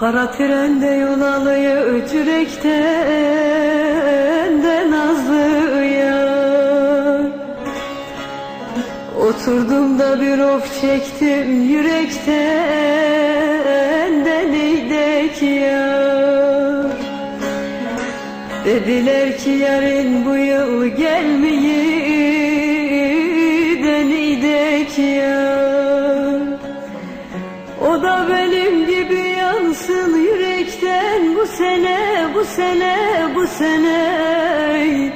Kara trende yol alıyor yürekten de nazlı yar Oturdum da bir of çektim yürekten de neydek yar Dediler ki yarın bu yıl bu sene bu sene bu sene.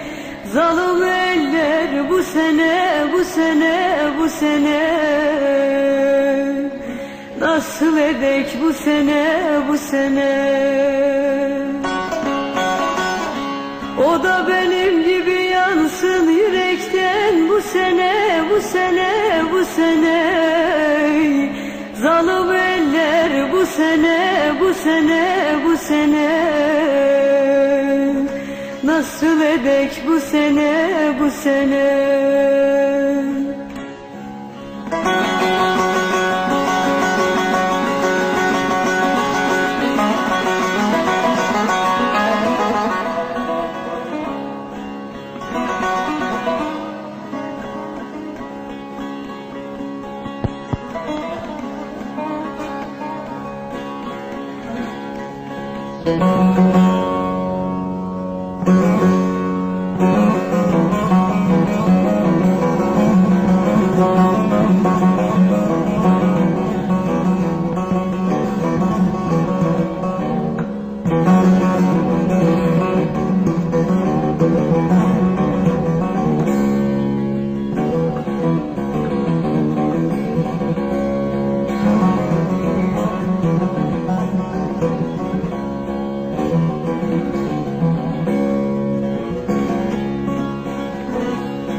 Zalim eller bu sene bu sene bu sene. Nasıl edek bu sene bu sene? O da benim gibi yansın yürekten bu sene bu sene bu sene Zalim eller bu sene bu sene bu sene. Nasıl edek bu sene bu sene Música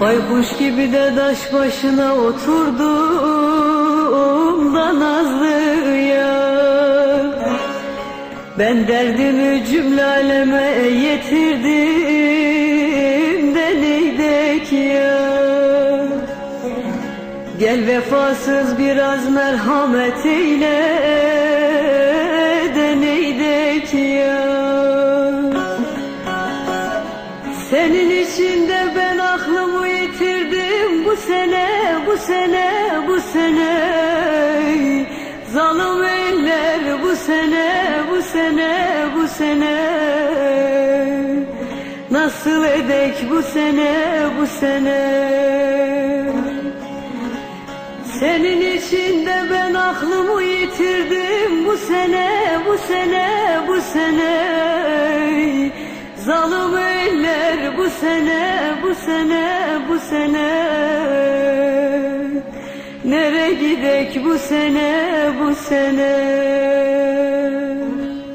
Baykuş gibi de taş başına oturdum da nazlı yar Ben derdimi cümle aleme yetirdim de neydek yar Gel vefasız biraz merhamet eyle de neydek yar senin bu sene, bu sene, bu sene. Zalim eller bu sene, bu sene, bu sene. Nasıl edek bu sene, bu sene. Senin için de ben aklımı yitirdim bu sene, bu sene, bu sene. Zalim eller bu sene, bu sene, bu sene. Nere gidek bu sene, bu sene.